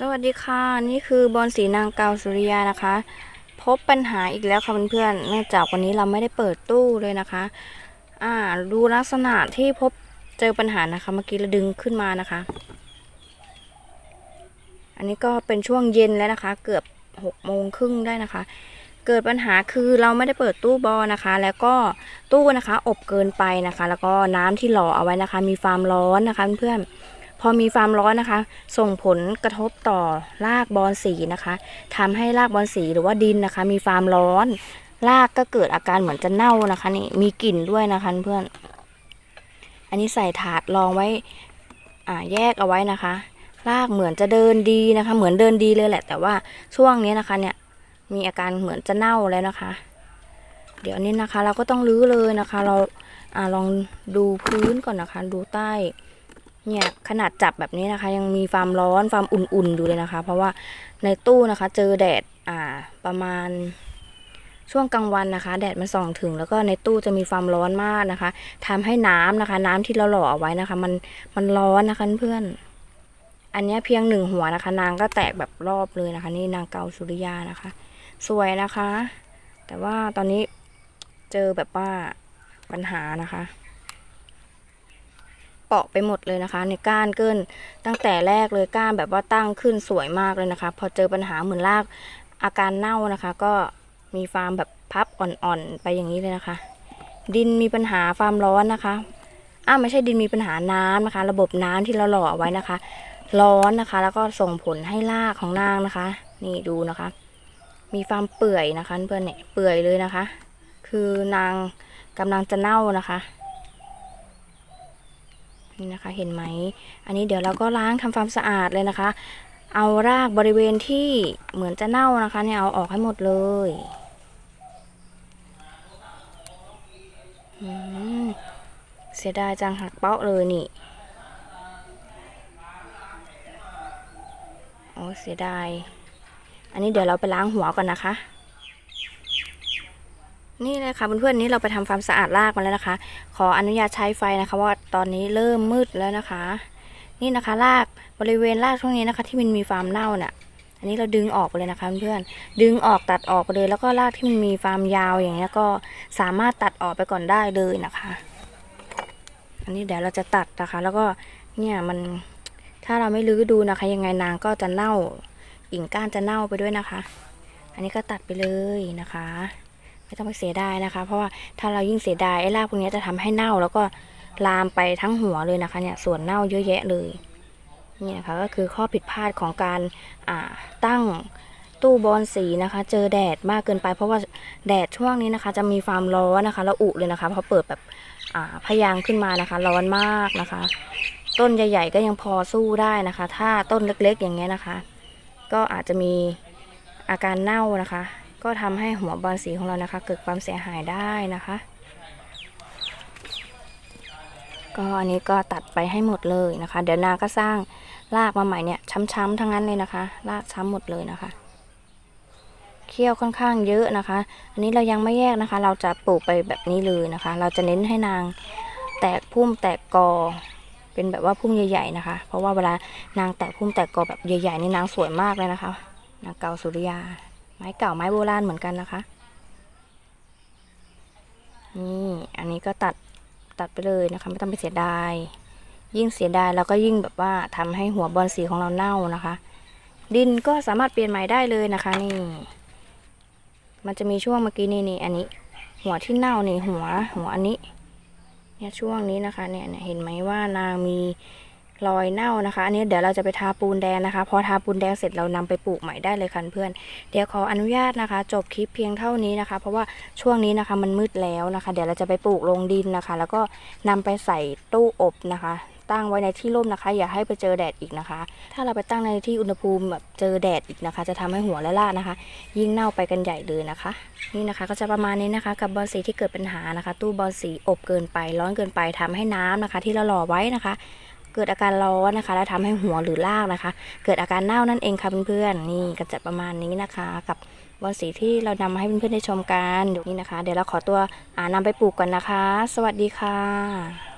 สวัสดีค่ะ นี่คือบอลสีนางเกาสุริยานะคะ พบปัญหาอีกแล้วค่ะเพื่อนๆเนื่องจากวันนี้เราไม่ได้เปิดตู้เลยนะคะ อ่าดูลักษณะที่พบเจอปัญหานะคะเมื่อกี้เราดึงขึ้นมานะคะ อันนี้ก็เป็นช่วงเย็นแล้วนะคะ เกือบหกโมงครึ่งได้นะคะ เกิดปัญหาคือเราไม่ได้เปิดตู้บอลนะคะ แล้วก็ตู้นะคะ อบเกินไปนะคะ แล้วก็น้ำที่หล่อเอาไว้นะคะ มีความร้อนนะคะเพื่อนๆ พอมีความร้อนนะคะ ส่งผลกระทบต่อรากบอลสีนะคะทำให้รากบอลสีหรือว่าดินนะคะ มีความร้อน รากก็เกิดอาการเหมือนจะเน่านะคะนี่มีกลิ่นด้วยนะคะเพื่อน อันนี้ใส่ถาดรองไว้อ่าแยกเอาไว้นะคะ รากเหมือนจะเดินดีนะคะ เหมือนเดินดีเลยแหละ แต่ว่าช่วงนี้นะคะเนี่ยมีอาการเหมือนจะเน่าแล้วนะคะ เดี๋ยวนี้นะคะ เราก็ต้องรื้อเลยนะคะ เราอ่าลองดูพื้นก่อนนะคะ ดูใต้ เนี่ยขนาดจับแบบนี้นะคะ ยังมีความร้อนความอุ่นๆอยู่เลยนะคะ เพราะว่าในตู้นะคะ เจอแดดอ่าประมาณช่วงกลางวันนะคะ แดดมันส่องถึง แล้วก็ในตู้จะมีความร้อนมากนะคะทำให้น้ำนะคะ น้ำที่เราหล่อเอาไว้นะคะ มันมันร้อนนะคะเพื่อน อันนี้เพียงหนึ่งหัวนะคะ นางก็แตกแบบรอบเลยนะคะ นี่นางเกาสุริยานะคะ สวยนะคะ แต่ว่าตอนนี้เจอแบบว่าปัญหานะคะ ปาะไปหมดเลยนะคะ ในก้านเกินตั้งแต่แรกเลยก้านแบบว่าตั้งขึ้นสวยมากเลยนะคะ พอเจอปัญหาเหมือนรากอาการเน่านะคะ ก็มีฟาร์มแบบพับอ่อนๆไปอย่างนี้เลยนะคะ ดินมีปัญหาความร้อนนะคะอ้าไม่ใช่ดินมีปัญหาน้ำนะคะ ระบบน้ำที่เราหล่อเอาไว้นะคะ ร้อนนะคะ แล้วก็ส่งผลให้รากของนางนะคะ นี่ดูนะคะ มีความเปื่อยนะคะเพื่อนเนี่ยเปื่อยเลยนะคะ คือนางกำลังจะเน่านะคะ นี่นะคะเห็นไหม อันนี้เดี๋ยวเราก็ล้างทำความสะอาดเลยนะคะ เอารากบริเวณที่เหมือนจะเน่านะคะเนี่ยเอาออกให้หมดเลยเสียดายจังหักเปาะเลยนี่โอ้เสียดาย อันนี้เดี๋ยวเราไปล้างหัวก่อนนะคะ นี่เลยค่ะเพื่อนๆนี้เราไปทำความสะอาดรากมาแล้วนะคะ ขออนุญาตใช้ไฟนะคะว่าตอนนี้เริ่มมืดแล้วนะคะ นี่นะคะรากบริเวณรากช่วงนี้นะคะ ที่มันมีฟาร์มเน่าเนี่ยอันนี้เราดึงออกไปเลยนะคะเพื่อนๆดึงออกตัดออกไปเลยแล้วก็รากที่มันมีฟาร์มยาวอย่างเงี้ยก็สามารถตัดออกไปก่อนได้เลยนะคะ อันนี้เดี๋ยวเราจะตัดนะคะ แล้วก็เนี่ยมันถ้าเราไม่รื้อดูนะคะ ยังไงนางก็จะเน่ากิ่งก้านจะเน่าไปด้วยนะคะ อันนี้ก็ตัดไปเลยนะคะ ไม่ต้องไปเสียดายนะคะ เพราะว่าถ้าเรายิ่งเสียดายไอ้รากพวกนี้จะทำให้เน่า แล้วก็ลามไปทั้งหัวเลยนะคะเนี่ยส่วนเน่าเยอะแยะเลยนี่นะคะก็คือข้อผิดพลาดของการตั้งตู้บอลสีนะคะ เจอแดดมากเกินไป เพราะว่าแดดช่วงนี้นะคะ จะมีความร้อนนะคะแล้วอุเลยนะคะพอเปิดแบบพยางขึ้นมานะคะ ร้อนมากนะคะ ต้นใหญ่ๆก็ยังพอสู้ได้นะคะ ถ้าต้นเล็กๆอย่างเงี้ยนะคะ ก็อาจจะมีอาการเน่านะคะ ก็ทำให้หัวบอลสีของเรานะคะ เกิดความเสียหายได้นะคะ ก็อันนี้ก็ตัดไปให้หมดเลยนะคะ เดี๋ยวนาก็สร้างรากมาใหม่เนี่ยช้ำๆทั้งนั้นเลยนะคะรากช้ำหมดเลยนะคะเคี่ยวค่อนข้างเยอะนะคะ อันนี้เรายังไม่แยกนะคะ เราจะปลูกไปแบบนี้เลยนะคะ เราจะเน้นให้นางแตกพุ่มแตกกอ เป็นแบบว่าพุ่มใหญ่ๆนะคะ เพราะว่าเวลานางแตกพุ่มแตกกอแบบใหญ่ๆนี่นางสวยมากเลยนะคะ นางเกาสุริยา ไม้เก่าไม้โบราณเหมือนกันนะคะ นี่ อันนี้ก็ตัดตัดไปเลยนะคะ ไม่ต้องไปเสียดาย ยิ่งเสียดายแล้วก็ยิ่งแบบว่าทำให้หัวบอลสีของเราเน่านะคะ ดินก็สามารถเปลี่ยนใหม่ได้เลยนะคะ นี่ มันจะมีช่วงเมื่อกี้นี่นี่อันนี้ หัวที่เน่านี่หัว หัวอันนี้ เนี่ยช่วงนี้นะคะ เนี่ยเนี่ยเห็นไหมว่านางมี รอยเน่านะคะ อันนี้เดี๋ยวเราจะไปทาปูนแดงนะคะ พอทาปูนแดงเสร็จเรานำไปปลูกใหม่ได้เลยค่ะเพื่อน เดี๋ยวขออนุญาตนะคะ จบคลิปเพียงเท่านี้นะคะ เพราะว่าช่วงนี้นะคะมันมืดแล้วนะคะ เดี๋ยวเราจะไปปลูกลงดินนะคะ แล้วก็นำไปใส่ตู้อบนะคะตั้งไว้ในที่ร่มนะคะ อย่าให้ไปเจอแดดอีกนะคะ ถ้าเราไปตั้งในที่อุณหภูมิแบบเจอแดดอีกนะคะ จะทำให้หัวและรากนะคะ ยิ่งเน่าไปกันใหญ่เลยนะคะ นี่นะคะก็จะประมาณนี้นะคะ กับบอลสีที่เกิดปัญหานะคะ ตู้บอลสีอบเกินไป ร้อนเกินไปทำให้น้ำนะคะ ที่เราหล่อไว้นะคะ เกิดอาการร้อนนะคะ แล้วทำให้หัวหรือรากนะคะ เกิดอาการเน่านั่นเองค่ะเพื่อนๆนี่ก็จะประมาณนี้นะคะ กับบอลสีที่เรานำมาให้เพื่อนๆได้ชมกันเดี๋ยวนี้นะคะ เดี๋ยวเราขอตัวอ่านำไปปลูกก่อนนะคะ สวัสดีค่ะ